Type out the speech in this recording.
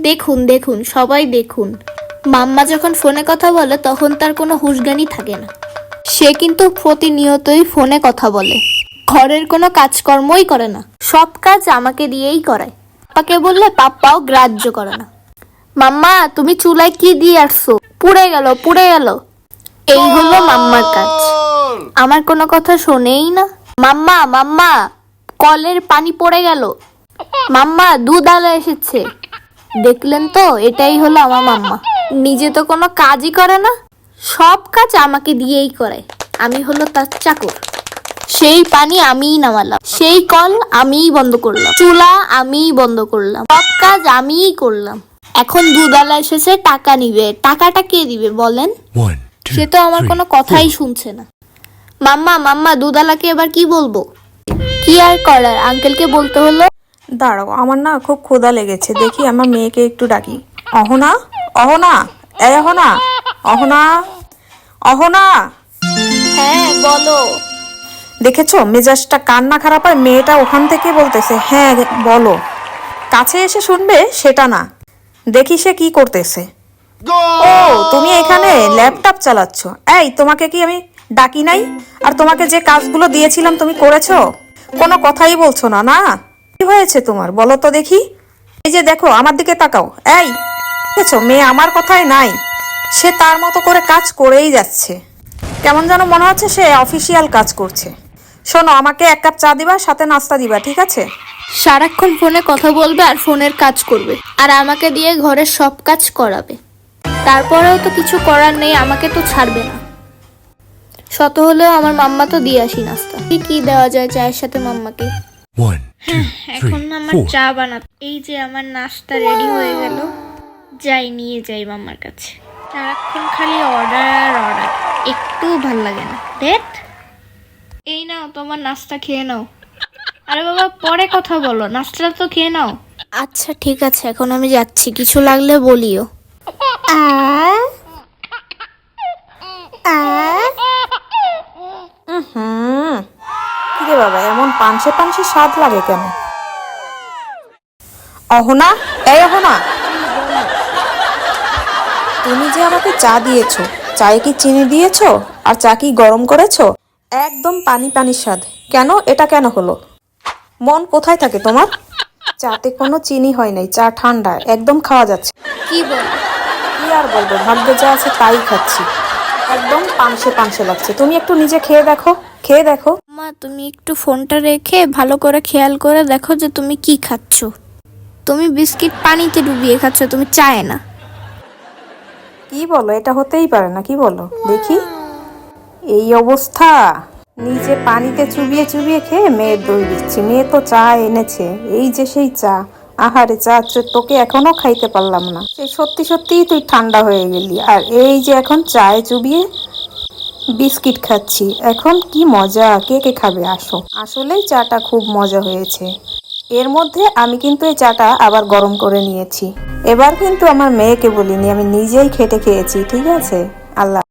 দেখুন দেখুন সবাই দেখুন। মাম্মা যখন ফোনে কথা বলে তখন তার কোনো হুশগানি থাকে না। সে কিন্তু প্রতিনিয়তই ফোনে কথা বলে। ঘরের কোনো কাজকর্মই করে না। সব কাজ আমাকে দিয়েই করায়। পাপাকে বললে পাপ্পাও গ্রাহ্য করে না। মাম্মা তুমি চুলায় কি দিয়ে আসছো? পুড়ে গেল পুড়ে গেল। এই হলো মাম্মার কাজ। আমার কোনো কথা শোনেই না। মাম্মা মাম্মা কলের পানি পড়ে গেল। মাম্মা দুধ আলো এসেছে। দেখলেন তো এটাই হলো আমার মাম্মা। নিজে তো কোনো কাজই করে না সব কাজ আমাকে দিয়েই করে। আমি হলো তার চাকর। সেই পানি আমিই নামালাম সেই কল আমিই বন্ধ করলাম চুলা আমিই বন্ধ করলাম সব কাজ আমিই করলাম। এখন দুধালা এসেছে টাকা নিবে। টাকাটা কে দিবে বলেন? সে তো আমার কোনো কথাই শুনছে না। মাম্মা মাম্মা দুদালাকে এবার কি বলব? কি আর করার? আঙ্কেলকে বলতে হলো দাঁড়াও আমার না খুব ক্ষুধা লেগেছে। দেখি আমার মেয়েকে একটু ডাকি। অহনা? অহনা? এই অহনা? অহনা? অহনা? হ্যাঁ বলো। দেখেছ মেজাজটা কান্না খারাপ হয়? মেয়েটা ওখান থেকে বলতেছে হ্যাঁ বলো। কাছে এসে শুনবে সেটা না। দেখি সে কি করতেছে। ও তুমি এখানে ল্যাপটপ চালাচ্ছ। এই তোমাকে কি আমি ডাকি নাই? আর তোমাকে যে কাজগুলো দিয়েছিলাম তুমি করেছ? কোনো কথাই বলছো না না? কি হয়েছে তোমার? বলো তো দেখি। এই যে দেখো, আমার দিকে তাকাও। এই, দেখেছ? মেয়ে আমার কথাই নাই। সে তার মতো করে কাজ করেই যাচ্ছে। কেমন যেন মনে হচ্ছে সে অফিসিয়াল কাজ করছে। শোনো, আমাকে এক কাপ চা দিবা, সাথে নাস্তা দিবা, ঠিক আছে? সারাক্ষণ ফোনে কথা বলবে আর ফোনের কাজ করবে। আর আমাকে দিয়ে ঘরের সব কাজ করাবে। তারপরেও তো কিছু করার নেই, আমাকে তো ছাড়বে না। শত হলেও আমার মাম্মা তো দিয়ে আসি নাস্তা। কি দেওয়া যায় চায়ের সাথে মাম্মাকে? One, two, এখন আমার চা বানাতে এই যে আমার নাস্তা রেডি হয়ে গেল। যাই নিয়ে যাই মাম্মার কাছে। সারাক্ষণ খালি অর্ডার আর অর্ডার একটু ভালো লাগে না। দেখ। এই নাও তোমার নাস্তা খেয়ে নাও। আরে বাবা পরে কথা বলো। নাস্তাটা তো খেয়ে নাও। আচ্ছা ঠিক আছে এখন আমি যাচ্ছি। কিছু লাগলে বলিও। হুম কিরে বাবা এমন পানসে পানসে স্বাদ লাগে কেন? অহনা এই অহনা। তুমি যে আমাকে চা দিয়েছ চায়ে কি চিনি দিয়েছ? আর চা কি গরম করেছ? একদম পানি পানি স্বাদ। কেন? এটা কেন হলো? মন কোথায় থাকে তোমার? চাতে কোনো চিনি হয় নাই চা ঠান্ডা একদম খাওয়া যাচ্ছে। কি বল? কি আর বলব ভাগ্যে যা আছে তাই খাচ্ছি। একদম পানসে পানসে লাগছে। তুমি একটু নিজে খেয়ে দেখো। খেয়ে দেখো। মা তুমি একটু ফোনটা রেখে ভালো করে খেয়াল করে দেখো যে তুমি কি খাচ্ছ। তুমি বিস্কিট পানিতে ডুবিয়ে খাচ্ছ তুমি চায় না। কি বলো? এটা হতেই পারে না কি বলো? দেখি। এই অবস্থা। নিজে পানিতে চুবিয়ে চুবিয়ে খেয়ে মেয়ের দই দিচ্ছি। মেয়ে তো চা এনেছে। এই যে সেই চা। আহারে চা তোকে এখনও খাইতে পারলাম না। সেই সত্যি সত্যিই তুই ঠান্ডা হয়ে গেলি। আর এই যে এখন চায়ে চুবিয়ে বিস্কিট খাচ্ছি। এখন কি মজা? কে কে খাবে? আসো। আসলেই চাটা খুব মজা হয়েছে। এর মধ্যে আমি কিন্তু এই চাটা আবার গরম করে নিয়েছি। এবার কিন্তু আমার মেয়েকে বলিনি, আমি নিজেই খেটে খেয়েছি, ঠিক আছে? আল্লাহ